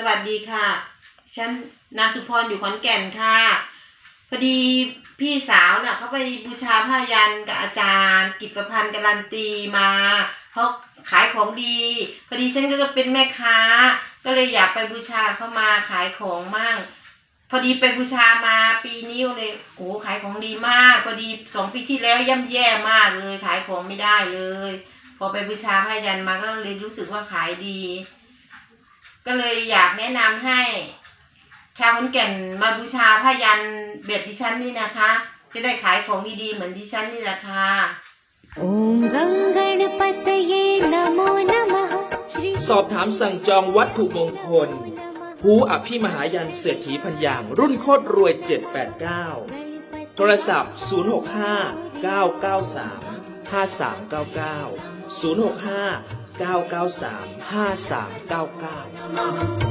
สวัสดีค่ะ ฉันนางสุพรอยู่ขอนแก่นค่ะ พอดีพี่สาวน่ะเขาไปบูชาผ้ายันกับอาจารย์ กิจประพันธ์การันตีมาเขาขายของดี พอดีฉันก็จะเป็นแม่ค้า ก็เลยอยากไปบูชาเขามาขายของมั่ง พอดีไปบูชามาปีนี้เลยโอ้ขายของดีมาก พอดีสองปีที่แล้วย่ำแย่มากเลย ขายของไม่ได้เลย พอไปบูชาผ้ายันมาก็เลยรู้สึกว่าขายดี ก็เลยอยากแนะนำให้ ชาวขอนแก่นมาบูชาผ้ายันแบบดิฉันนี่นะคะ จะได้ขายของดีๆเหมือนดิฉันนี่แหละค่ะ ॐ गं गणपतये नमो नमः श्री สอบถามสั่งจองวัตถุมงคล ภูอภิมหายันเศรษฐีพันยาง รุ่นโคตรรวย 789 โทรศัพท์ 065 993 5399 065 993 5399